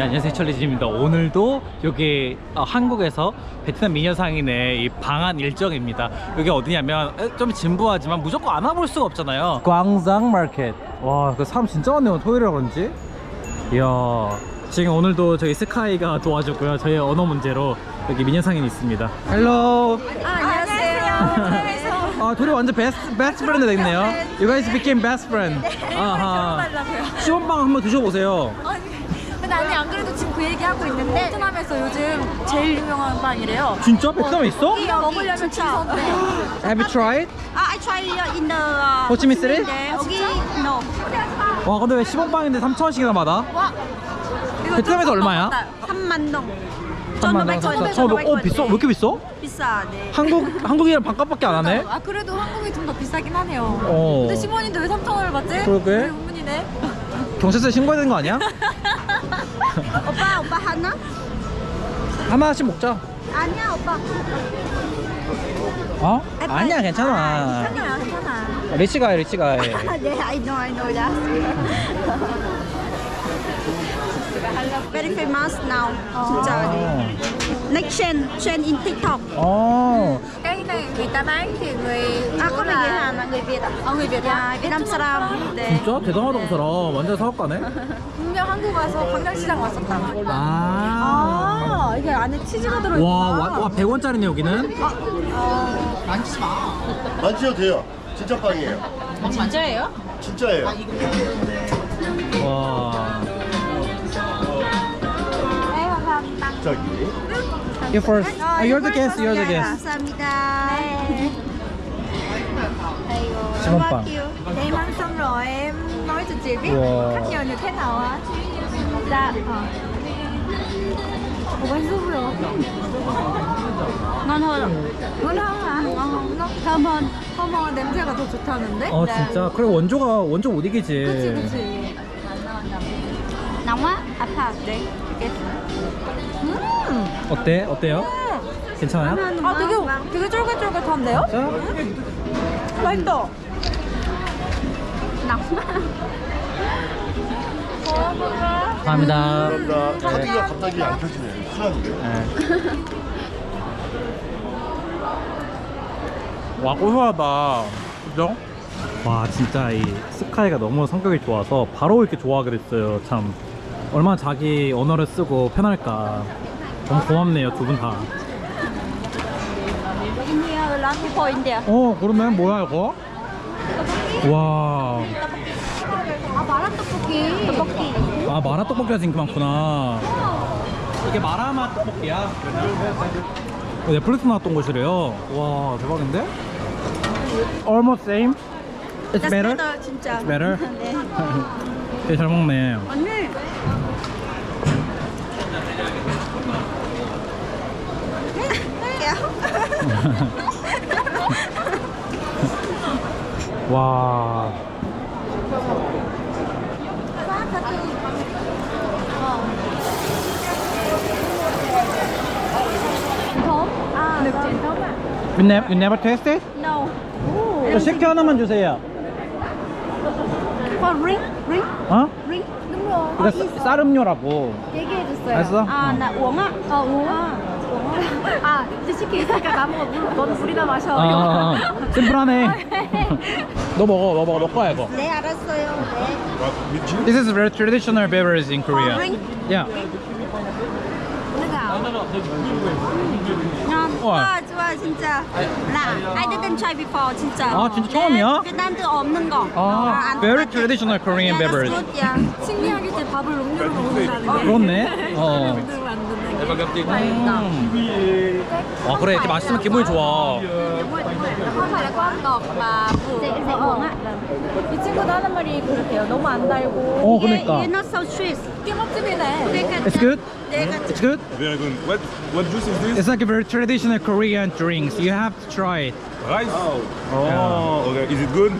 네, 안녕하세요. 철리진입니다. 오늘도 여기 어, 한국에서 베트남 미녀상인의 이 방한 일정입니다. 여기 어디냐면 에, 좀 진부하지만 무조건 안 와볼 수가 없잖아요. 광장 마켓. 와그 사람 진짜 많네요. 토요일이라 그런지. 이야. 지금 오늘도 저희 스카이가 도와줬고요. 저희 언어 문제로 여기 미녀상인이 있습니다. 헬로. 아, 안녕하세요. 아 둘이 완전 베스트 베스트 프렌드 됐네요. You guys became best friend. 아하. 달라고요. 시원빵 한번 드셔보세요. 안 그 얘기 하고 있는데 베트남에서 요즘 제일 유명한 빵이래요. 진짜? 베트남에 있어? 이거 먹으려면 줄 선대. Have you tried? Uh, I uh, in the uh, Chi Minh City? there. Okay, no. 와 근데 왜 10원빵인데 3,000원씩이나 받아? 와. 이거 베트남에서 좀 얼마야? 먹었다. 3만 동. 3만 1,500원. 원. 어 비싸? 왜 이렇게 비싸? 비싸네. 한국 한국이랑 반값밖에 안 하네? 아 그래도 한국이 좀 더 비싸긴 하네요. 어. 근데 10원인데 왜 3,000원을 받지? 그러게. 되게 의문이네. 경찰서에 신고해야 되는 거 아니야? 오빠, 오빠 하나? 하나씩 먹자. 아니야, 오빠. 어? 아니야 괜찮아. 괜찮아, 괜찮아. 리치가 해 리치가 해. 네, I know, I know that. Very famous now. 진짜. Next trend, trend in TikTok. 어. Này người ta bán thì người À, có người Việt Hàn là người Việt ạ? 어, người Việt 야, Nam. 베트남 사람. 네. 진짜 대단하다 그 사람. 완전 사업가네. 분명 한국 와서 광장시장 왔었다. 아. 아, 이게 안에 치즈가 들어있구나. 와, 와, 와 100원짜리네 여기는. 만지셔도 돼요. 진짜 빵이에요. 진짜예요? 진짜예요. 와. 저기. You first. Oh, you're the guest. You're the guest. 감사합니다. 시원빵. Em ăn xong rồi em nói cho chị biết Wow. khách nhờ như thế nào á. Dạ. Ờ. Ủa 맛있어보여. ngon hơn ạ? ngon hơn hả? Ngon hơn. Nó thơm hơn. 허머 냄새가 더 좋다는데? 어 진짜. 그래 원조가 원조 못 이기지. 그치 그치. á 아파 네 음. 어 때? 어때요? 괜찮아요? 아 되게 되게 쫄깃쫄깃한데요? 자. 맛있다. 감사합니다. 감사합니다. 카드가 갑자기 안 켜지네요. 수란인데요. 네. 와 고소하다 그죠? 와 진짜 이 스카이가 너무 성격이 좋아서 바로 이렇게 좋아하게 됐어요 참 얼마나 자기 언어를 쓰고 편할까 너무 고맙네요 두 분 다 in here people in there 어 그러네 뭐야 이거? 와 아 마라 떡볶이 떡볶이 아 마라 떡볶이가 지금 많구나 이게 마라맛 떡볶이야 어, 넷플릭스 나왔던 곳이래요 와 대박인데? Almost same? It's better? better 진짜 It's better? 네 되게 잘 먹네 언니 와 아, 네, 괜찮아. You never, you never tasted? no 저 식혜 하나만 주세요 for ring ring 어? ring Đúng rồi. 이거 쌀- 쌀음료라고 얘기해줬어요. 알았어? 아나 우엉아 어, 우엉 아. 아, 이제 시키니까 나무가 물, 너는 물이나 마셔. 아, 아, 아. 심플하네 너 먹어 너 먹어 너 거야 이거 네 알았어요 네 This is very traditional beverage in Korea ring Yeah Ủa? 좋아 좋아 진짜 나 I didn't try before 진짜 아, 진짜 처음이야? 네, 베트남도 없는 거 아, 안 very 똑같아. traditional Korean Yeah, that's beverage good, yeah. 신기하게 제 밥을 음료로 먹는다는 게. 그렇네 어 음료로 만드는 게. 음. 아 그래 이렇게 맛있으면 기분이 좋아 không phải là con ngọt mà vừa dễ dễ uống ạ 이 친구도 하는 말이 그렇대요. 너무 안 달고. 어 이게 그러니까 you're not so sweet 깨먹집이네. It's good? 네 같이 It's good? Very good. What what juice is this? It's like a very traditional Korean drinks you have to try it Rice. Oh. Yeah. Okay. Is it good?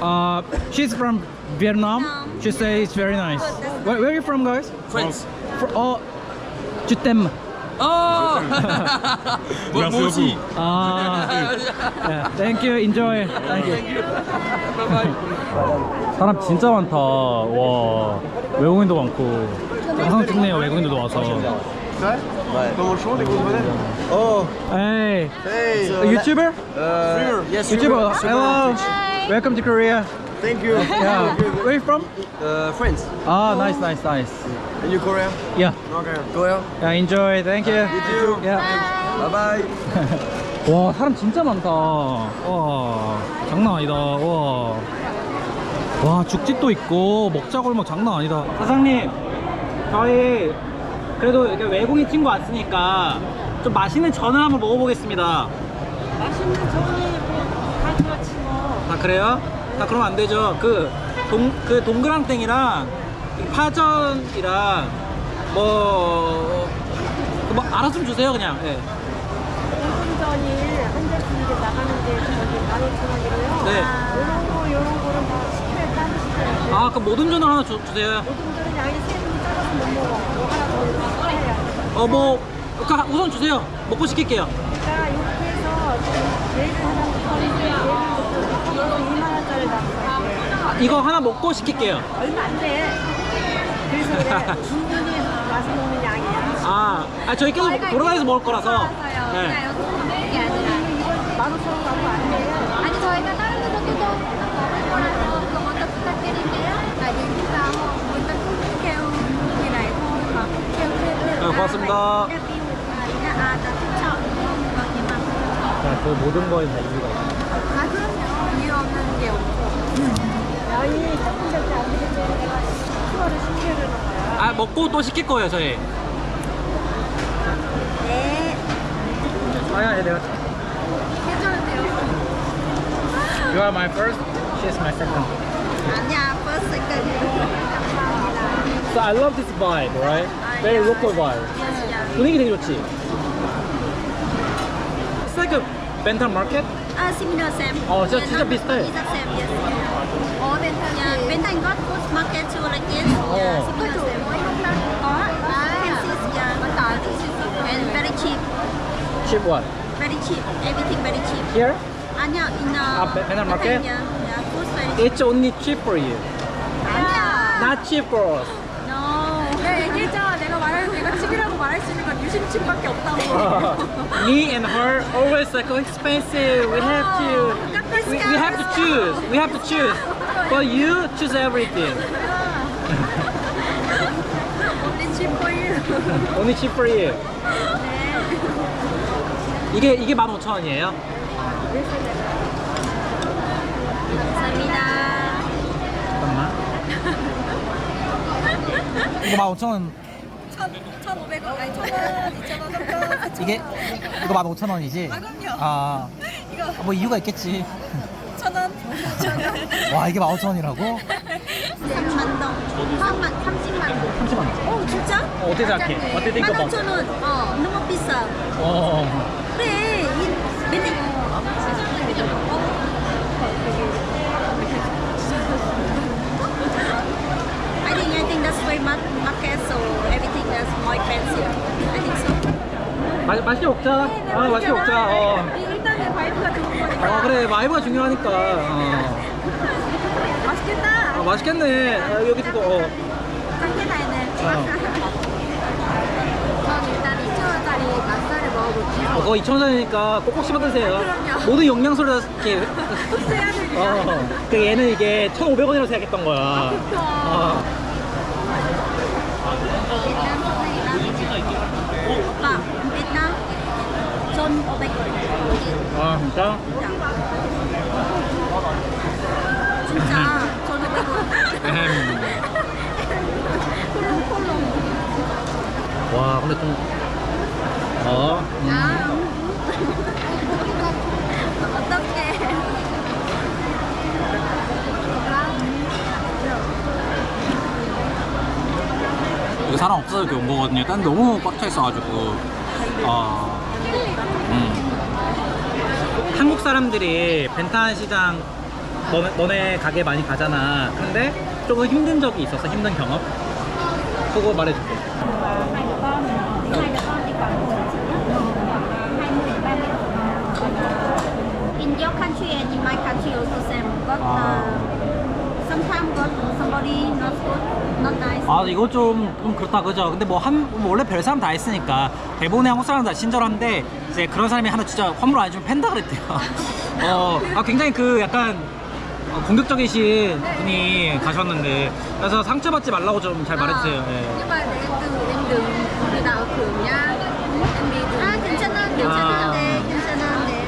Uh, she's from Vietnam. She says it's very nice. Where, where are you from, guys? France. For, oh, Jutem. Merci beaucoup. Ah, yeah. Thank you. Enjoy. Thank you. 사람 진짜 많다. 와, 외국인도 많고. 영상 찍네요 외국인들도 와서 Oh, Hey hey. a YouTuber? Uh, yes, YouTuber Hello Welcome to Korea Thank you. Yeah Where you from? Uh, friends. Ah nice nice nice And you Korea? Yeah Okay. Korea. Yeah enjoy Thank you You too. Yeah Bye bye. 와 사람 진짜 많다 와 장난 아니다 와. 와 죽집도 있고 먹자골목 장난 아니다 사장님 저희 그래도 이렇게 외국인 친구 왔으니까 좀 맛있는 전을 한번 먹어보겠습니다 맛있는 전이 다 그렇지 뭐. 아 그래요? 아 그럼 안 되죠 그, 동, 그 동그랑땡이랑 이 파전이랑 뭐, 그뭐 알아서 좀 주세요 그냥 예. 전이 한 잔씩 이렇게 나가는데 저기 15,000원이고요. 네. 요런 거 요런 거는 다 시켜야 따로 시켜야 돼. 아 그럼 모든 전을 하나 주, 주세요 요즘 전은 양이 세 분이 작아서 못 먹어. 뭐 하나 더 시켜야 돼. 어뭐 우선 주세요 먹고 시킬게요 그러니까 이렇게 해서 지금 얘를 하나 먹었는데 얘를 이거 2만 원짜리 나왔어요. 이거 하나 먹고 시킬게요 얼마 안 돼. 그래서 그래. 충분히 와서 먹는 양이야. 아, 아 저희 계속 돌아다니면서 먹을 거라서 네. 게 아니라 만 오천 원 갖고 안 돼. 아니 저희가 다른 데도 계속 먹을 거라서 그거 먼저 부탁드릴게요. 나 얘기하고 먼저 새우이라고 막 새우를 네, 고맙습니다 자, 그 모든 거에 다 이유가 있어요 아 그럼요. 이유 없는 게 없죠. 양이 조금 전에 안 되겠지. 내가 추가를 시켜야 되는 거야. 아 먹고 또 시킬 거예요 저희 네. 아야 내가 괜찮은데요? You are my first, she's my second 아니야, second. So I love this vibe, right? Very local vibe 분위기 되게 좋지? It's like a Bentham market? 아, similar same. 어, 진짜- Yeah, 진짜 not- 비슷해. It's the same, yes. 어, 멘탈. Yeah, Bentang got food market too, like this. Yeah, Oh. similar same. 아, Fancy, yeah. 맞다 알고 있었어. And very cheap. Cheap what? Very cheap. Everything very cheap. Here? 아니야, in uh, 아, Be- Bentang market? Yeah, yeah, food very cheap. It's only cheap for you 아니야. Not cheap for us 유심칩밖에 없다고. Me and her always like oh, expensive. We have to, we, we have to choose. We have to choose. But you choose everything. Only cheap for you. Only cheap for you. 이게 이게 15,000원이에요? 감사합니다. 잠깐만. 이거 15,000원. 1,500원, 아니 1,000원, 2,000원, 3,000원. 이게 이거 15,000원이지? 아, 그럼요. 아. 이거 뭐 이유가 있겠지. 1,000원, 5,000원. 와, 이게 15,000원이라고? 3만 동. 3만, 30만 동. 30만 원. 어, 진짜? 어, 어떻게 생각해? 어떻게 think about? 15,000원. 어, 너무 비싸. 어. 그래, 이 맨날 I think I think that's why mar- market so everything 마, 맛있게 먹자. 아, 맛있게 먹자. 어. 일단은 바이브가 좋은 거니까. 아, 그래. 마이브가 중요하니까. 어. 맛있겠다. 아, 맛있겠네. 아, 여기 두고. 어. 짱게 나네. 전 일단 2,000원짜리 맛살을 먹어볼게요. 어, 그거 2,000원이니까 꼭꼭 씹어 드세요. 그럼요. 모든 영양소를 다 이렇게. 흡수해야 되니까. 어. 그 얘는 이게 1,500원이라고 생각했던 거야. 어. 오빠, 일단 전 500원. 아, 진짜? 진짜 전 500원. 에헴. 와, 근데 좀. 어. 음. 아. 어떡해. 여기 사람 없어서 이렇게 온 거거든요. 딴데 너무 꽉 차 있어가지고. 아. 음. 한국 사람들이 벤탄 시장 너네, 너네 가게 많이 가잖아. 근데 조금 힘든 적이 있었어. 힘든 경험. 그거 말해줄게. In your country and in my country also same. Got Ah. uh, sometimes got somebody not good. 아 이거 좀, 좀 그렇다 그죠? 근데 뭐한뭐 원래 별 사람 다 있으니까 대부분의 한국 사람들 다 친절한데 이제 그런 사람이 하나 진짜 화물 안 해주면 팬다 그랬대요. 어 아 굉장히 그 약간 어, 공격적이신 분이 가셨는데 그래서 상처받지 말라고 좀 잘 말해주세요. 예. nhưng mà để từ em đường từ đạo thường nha em đi từ Ah, 괜찮아, 괜찮은데, 괜찮은데.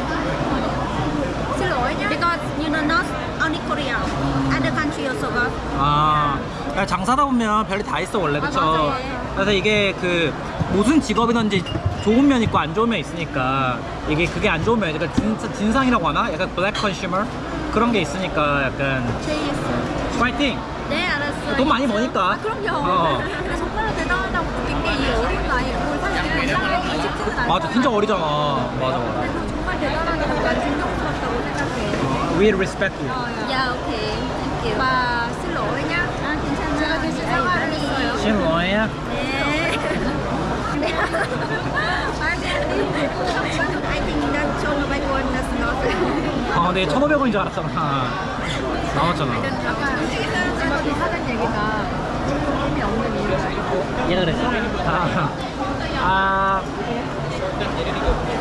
xin lỗi nhá Because you know not only Korea, other country also got. 아 그러니까 장사다 보면 별이 다 있어 원래. 그쵸? 맞아요. 그래서 이게 그 무슨 직업이든지 좋은 면 있고 안 좋은 면 있으니까 이게 그게 안 좋은 면이니까 진, 진상이라고 하나? 약간 블랙 컨슈머 그런 게 있으니까 약간 JS. 파이팅! 네, 알았어요. 돈 많이 버니까. 아, 그럼요. 어. 근데 정말 대단하다고 느낀 게이 어린 나이에 그걸 사실 건강하기 쉽지는 않아요. 맞아 진짜 어리잖아. 맞아 맞아. 그래서 정말 대단하다고 난 존경스럽다고 생각해 We respect you. Yeah, okay. Thank you. và xin lỗi nhá 아, 괜찮아. 제가 대신 사과를 했어요 신로야 네. I think that show no does not. 아 근데 1,500원인 줄 알았잖아 나왔잖아 얘기가 없는 이유가 얘가 그랬어? 아, 아.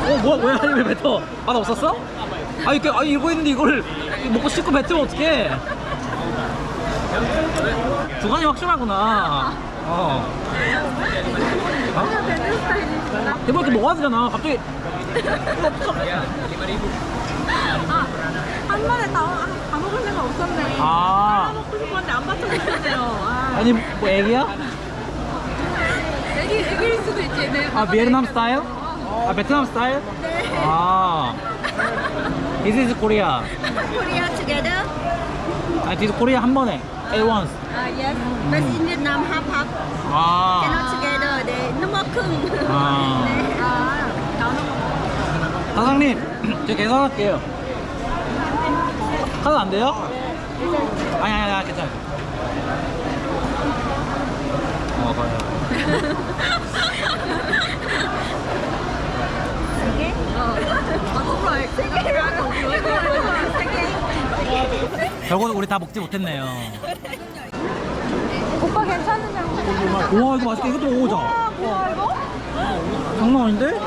어 뭐야 뭐야 아니 왜 뱉어 맛 없었어? 아 이렇게 아니 이거 있는데 이걸 먹고 씻고 뱉으면 어떡해 주관이 확실하구나 어. 대박 이렇게 되잖아. 갑자기. 아, 한 번에 다, 다 먹을 생각 없었네. 아. 먹고 싶었는데 안 받쳐줬네요. 아, 아니 뭐 애기야? 애기, 애기일 수도 있지. 네. 아 베트남 스타일? 아 베트남 스타일? 아. This is Korea. Korea together. 아 this is Korea 한 번에 at once Ah, yes. But in Vietnam, half half. 아 Cannot together. They no more 큰. 아. 네. 아, 나오는 거 사장님 제가 계산할게요 카드 안 돼요? 아니 아니 아니 괜찮아요 어 가요 아, 정말 세개 하고 세개 결국은 우리 다 먹지 못했네요 오빠 괜찮으냐고 우와 이거 맛있게 이것도 먹어보자 뭐야 이거? 장난 아닌데?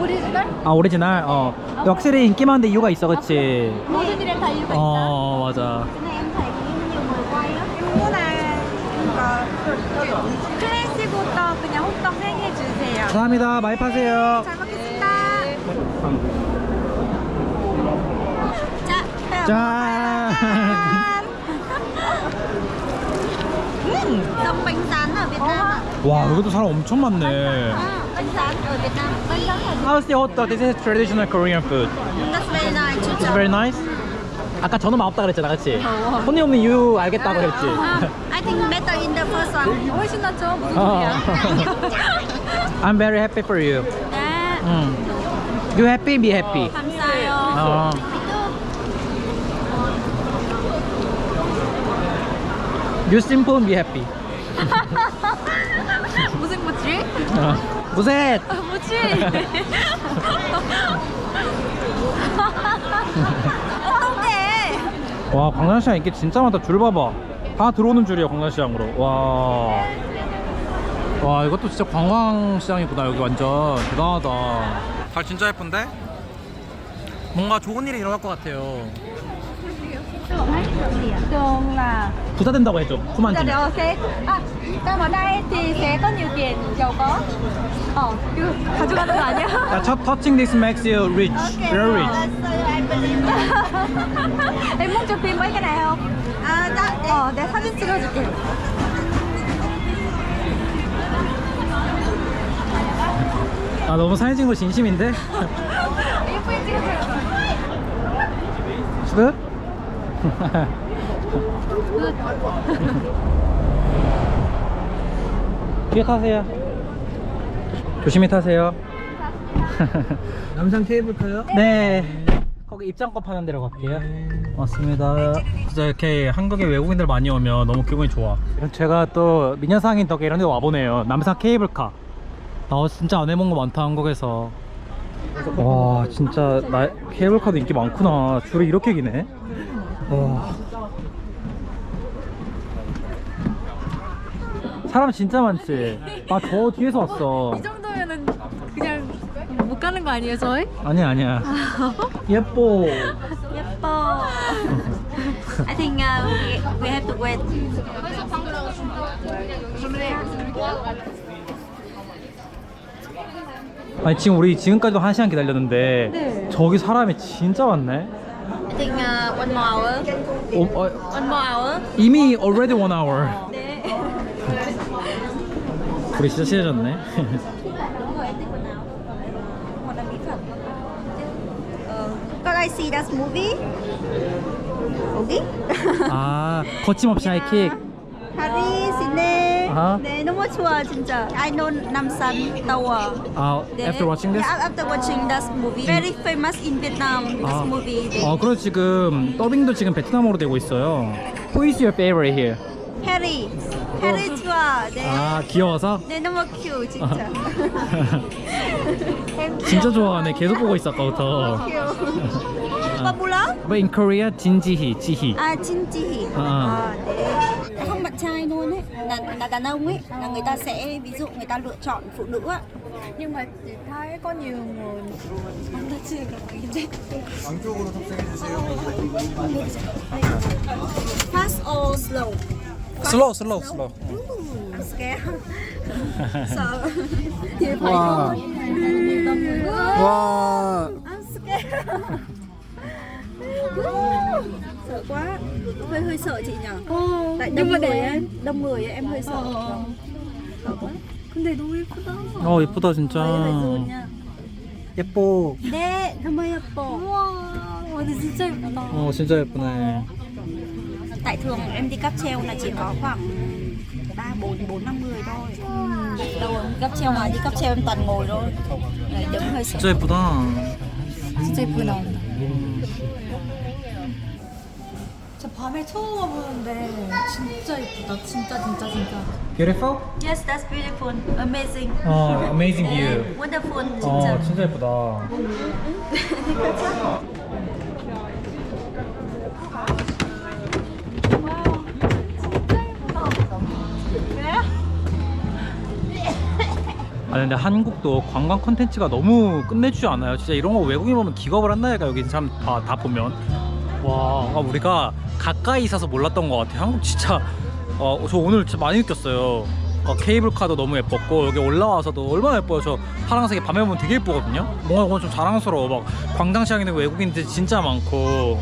오리지널? 아 오리지널? 어 확실히 인기 많은데 이유가 있어 그치? 모든 일에 다 이유가 있다 어 맞아 Cái này em thấy nhiều người quay á. 이거 클래식부터 그냥 호떡 3개 주세요 감사합니다 많이 파세요 잘 먹겠습니다 Dạ. 짠 Giống bánh rán ở Việt Nam ạ. 와 여기도 사람 엄청 많네 À, bánh rán ở Việt Nam. Bánh rán ở How's the hot dog? This is traditional Korean food That's very nice. It's very nice 아까 전화 맛없다 그랬잖아 그치? 손님 없는 이유 알겠다고 그랬지? 아, I think better in the first one. 훨씬 낫죠? 무슨 어. 소리야 I'm very happy for you 네. 음. You happy, be happy 감사해요. 어. You simple, be happy 무슨 무지? 어. 무셋 무지? 와 광산시장 인기 진짜 많다. 줄 봐봐. 다 들어오는 줄이야 광산시장으로. 와. 와 이것도 진짜 관광시장이구나 여기 완전. 대단하다. 달 진짜 예쁜데? 뭔가 좋은 일이 일어날 것 같아요. 부자 된다고 해줘. Dạ 지 được, sẽ à, có Ờ, 이거 가져가는 거 아니야? 야, 첫 touching this makes you rich, very rich. I believe. em muốn chụp phim mấy cái này không? Dạ, để Ờ, để 사진 찍어줄게 아 너무 사진 찍는 거 진심인데? 예쁘게 찍어줘요 끝? 뒤에 타세요. 조심히 타세요. 남산 케이블카요? 네. 거기 입장권 파는 데로 갈게요. 맞습니다. 진짜 이렇게 한국에 외국인들 많이 오면 너무 기분이 좋아. 제가 또 미녀상인 덕에 이런 데 와보네요. 남산 케이블카. 나 진짜 안 해본 거 많다 한국에서. 와 진짜 나 케이블카도 인기 많구나 줄이 이렇게 기네 와 사람 진짜 많지 아 저 뒤에서 왔어 못 가는 거 아니에요, 저희? 아니야 아니야 예뻐 예뻐. I think uh, we, we have to wait. 아니 지금 우리 지금까지도 한 시간 기다렸는데 네. 저기 사람이 진짜 많네 I think uh, one more hour. 어, 어, One more hour. 이미 already one hour 네. 우리 진짜 친해졌네 Con I see that movie. 거기? 아 거침없이 하이킥 파리 시내. 아하. 네, 너무 좋아 진짜. I know Namsan Tower. 아 네. after watching this? Yeah, after watching that movie. Very famous in Vietnam. This 아. movie. 네. 어 그리고 지금 더빙도 지금 베트남어로 되고 있어요 Who is your favorite here? 해리. 해리 좋아. 네. 아 귀여워서? 네, 너무 큐 진짜. 진짜 좋아하네 계속 보고 있어 아까부터 큐. 오빠 몰라? But in Korea 진지희 지희 À Chinchi. À. À, để không bạn trai luôn ấy là, là đàn ông ấy là người ta sẽ ví dụ người ta lựa chọn phụ nữ á Nhưng mà chị thấy có nhiều người ông ta chưa gặp cái gì fast or slow 슬로우 슬로우 슬로우 I'm scared phải 와. thôi nhiều đông người quá 와 I'm scared sợ quá hơi hơi sợ chị nhỉ tại đông người ấy đông người ấy em hơi sợ sợ quá 근데 너무 예쁘다. 어 예쁘다 진짜 예뻐 네 너무 예뻐 우와, 근데 진짜 예쁘다. 어 진짜 예쁘네 tại thường em đi cáp treo là chỉ có khoảng ba bốn bốn năm người thôi đâu cáp treo mà đi cáp treo em toàn ngồi thôi Đấy, đứng hơi sợ 진짜 예쁘다 진짜 예쁘게 나온다. 저 밤에 처음 와보는데 진짜 예쁘다. 진짜 진짜 진짜. Beautiful? yes that's beautiful amazing 어 amazing view wonderful 어 진짜 진짜 예쁘다 근데 한국도 관광 콘텐츠가 너무 끝내주지 않아요? 진짜 이런 거 외국인 보면 기겁을 한다니까 여기 사람 다, 다 보면. 와 아, 우리가 가까이 있어서 몰랐던 것 같아요. 한국 진짜 어, 저 오늘 진짜 많이 느꼈어요. 어, 케이블카도 너무 예뻤고 여기 올라와서도 얼마나 예뻐요. 저 파란색이 밤에 보면 되게 예쁘거든요? 뭔가 그건 좀 자랑스러워. 막 광장시장에는 외국인들 진짜 많고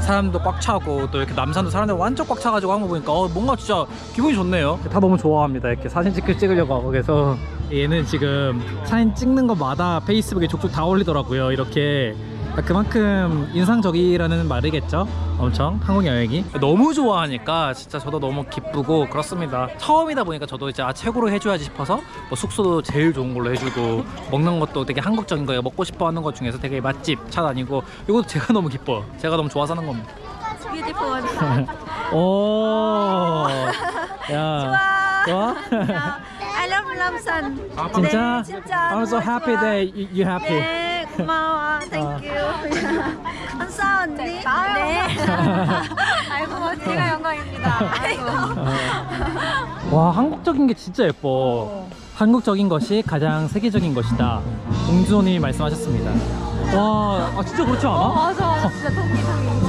사람도 꽉 차고 또 이렇게 남산도 사람들 완전 꽉 차가지고 한 거 보니까 어, 뭔가 진짜 기분이 좋네요. 다 너무 좋아합니다. 이렇게 사진 찍, 찍으려고 하고 그래서. 얘는 지금 사진 찍는 것마다 페이스북에 족족 다 올리더라고요. 이렇게 그러니까 그만큼 인상적이라는 말이겠죠? 엄청 한국 여행이. 너무 좋아하니까 진짜 저도 너무 기쁘고 그렇습니다. 처음이다 보니까 저도 이제 아 최고로 해줘야지 싶어서 뭐 숙소도 제일 좋은 걸로 해주고 먹는 것도 되게 한국적인 거예요. 먹고 싶어 하는 것 중에서 되게 맛집 찾아다니고 이것도 제가 너무 기뻐요. 제가 너무 좋아서 하는 겁니다. Beautiful. 오, 야, 좋아? I love Lamsan 진짜? 네, 진짜 I'm so 너무 happy 좋아. that you, you happy. 네 고마워 thank you 감사 언니 네 아이고, 제가 영광입니다. 아이고. 와, 한국적인 게 진짜 예뻐. 한국적인 것이 가장 세계적인 것이다. 공주호님이 말씀하셨습니다. 와, 아, 진짜 그렇지 않아? 맞아, 맞아. 진짜 통기 통기.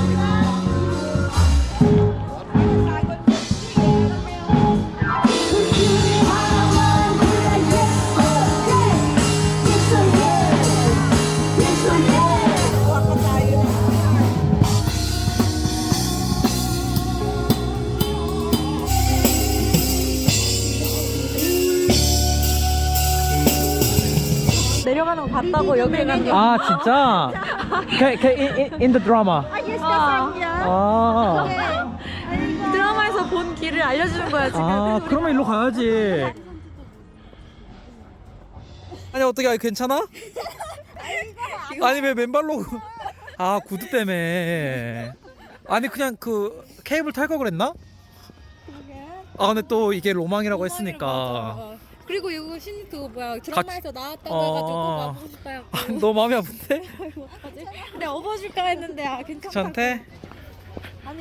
내려가는 거 봤다고 여기 간 아, 진짜? Can, can, in, in, the drama. yes 아. 아, 드라마에서 본 길을 알려주는 거야 지금. 아, 그러면 일로 가야지. 아니, 어떻게, 괜찮아? 아니, 왜 맨발로. 아, 구두 때문에. 아니, 그냥 그 케이블 탈 거 그랬나? 아, 근데 또 이게 로망이라고 했으니까. 그리고 이거 신 그거 뭐야 드라마에서 나왔다고 어. 해가지고 마보고 싶어요. 너무 마음이 아픈데? 근데 업어줄까 했는데 아 괜찮다. 저한테?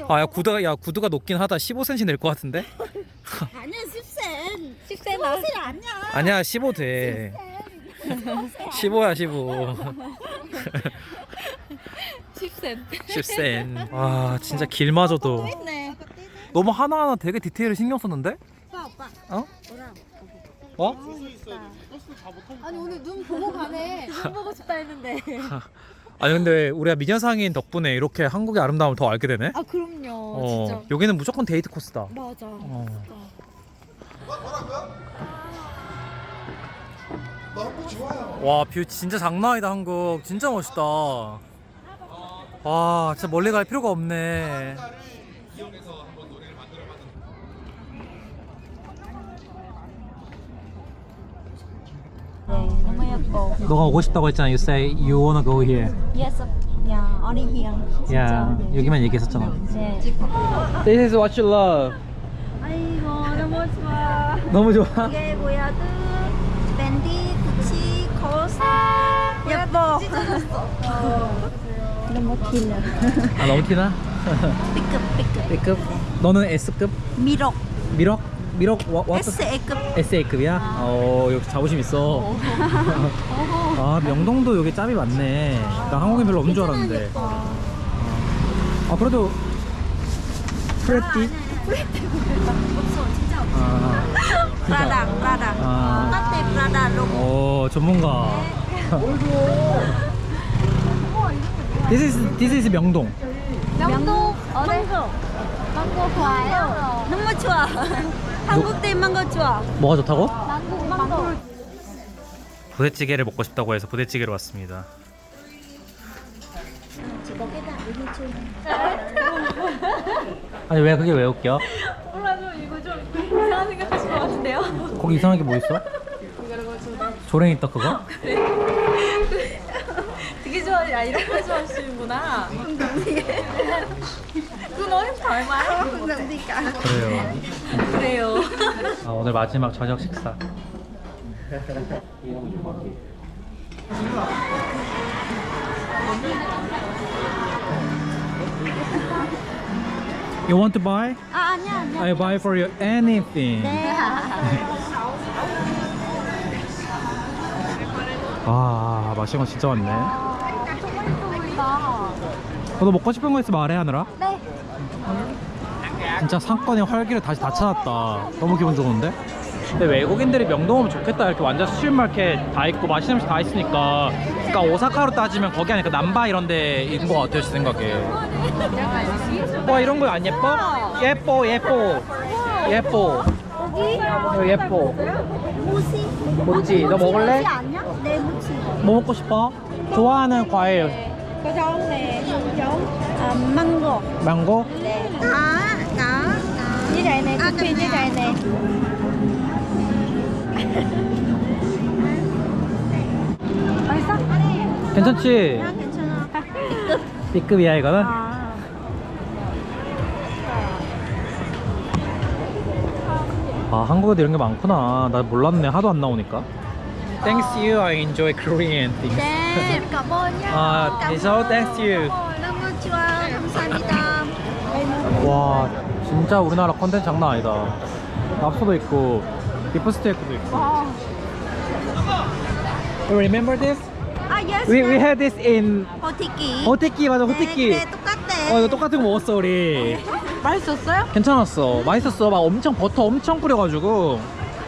아야 구두가 야 구두가 높긴 하다 15cm 낼 것 같은데? 아니야 10센 10센 나. 아니야 아니야 15 돼. 15야 15. 10센. 10센. 와 진짜 길마저도 네 너무 하나하나 되게 디테일을 신경 썼는데? 오빠 오빠 어? 어? 아니 오늘 눈 보고 가네. 눈 보고 싶다 했는데. 아니 근데 우리가 미녀상인 덕분에 이렇게 한국의 아름다움을 더 알게 되네. 아 그럼요. 어, 진짜. 여기는 무조건 데이트 코스다. 맞아. 어. 와, 뷰 진짜 장난 아니다, 한국. 진짜 멋있다. 와, 진짜 멀리 갈 필요가 없네. 예뻐 너가 오고 싶다고 했잖아. You say you wanna go here. Yes 야 어리 here 야, 여기만 얘기했었잖아. 네. This is what you love. 아이고 너무 좋아 너무 좋아. 이게 뭐야 또 밴디 구찌 코스 예뻐 너무 길어 아, 너무 티나? B급 B급 B급? 너는 S급? 미록 미럭? 미럭? 와, 와, SA급 SA급이야? 어, 여기 자부심 있어. 아, 명동도 여기 짭이 많네. 나 한국인 별로 없는 줄 알았는데. 아, 그래도 프레티? 없어 진짜 없어 아, 프라다 프라다 아. 똑같아 프라다 로고 오, 전문가. this is this is 명동. 명동 망고 망고 좋아요. 너무 좋아 한국 대 망고 좋아 뭐가 좋다고? 망고 망고. 부대찌개를 먹고 싶다고 해서 부대찌개로 왔습니다. 아니 왜 그게 왜 웃겨? 몰라요 이거 좀 이상한 생각 하실 것 같은데요. 거기 이상한 게 뭐 있어? 조랭이 떡 그거? 되게 좋아해. 아 이런 거 좋아하시는구나. 그거 너무 닮아요. 그래요. 그래요. 아, 오늘 마지막 저녁 식사. You want to buy? 아 아니야 아니야 I buy for you anything. 네 와, 맛있는 거 진짜 많네. 어, 너 먹고 싶은 거 있으면 말해 하느라. 네. 진짜 상권의 활기를 다시 다 찾았다. 너무 기분 좋은데? 근데 외국인들이 명동 오면 좋겠다. 이렇게 완전 스트리트마켓 다 있고 맛있는 음식 다 있으니까. 그러니까 오사카로 따지면 거기 아니까 남바 이런 데 있는 거 같아요, 제 생각에. 와, 이런 거 안 예뻐? 예뻐, 예뻐. 예뻐. 여기? 예뻐. 무시 모찌, 너 먹을래? 네 무시 뭐 먹고 싶어? 좋아하는 과일. giống à, mango 망고? nè có có nè 맛있어? 괜찮지? 괜찮아 B급이야 이거는? 아 아 한국에도 이런 게 많구나 나 몰랐네 하도 안 나오니까 Thanks you I enjoy Korean things 네 nha 아 so thanks you 너무 좋아 감사합니다 와 진짜 우리나라 컨텐츠 장난 아니다 납소도 있고 비프 스테이크도 있고 You remember this? 아 yes We, we had this in 호티키 호티키 맞아 호티키 네, 그래 똑같대 어 이거 똑같은 거 먹었어 우리 맛있었어요? 괜찮았어 맛있었어 막 엄청 버터 엄청 뿌려가지고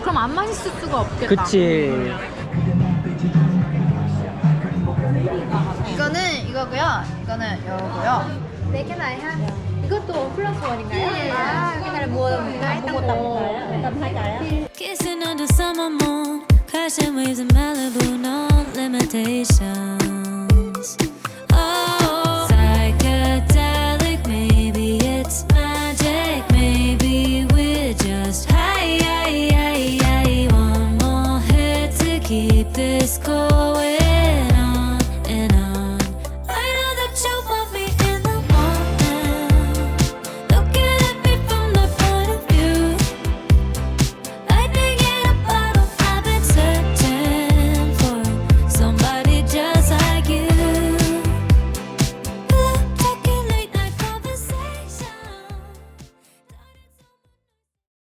그럼 안 맛있을 수가 없겠다. 그치 이거는 이거고요. 이거는 이거고요. 네개 나요. 이것도 플러스 원인가요? 아, 여기다 뭐 Kissing under summer moon, crashing waves in Malibu, no limitations.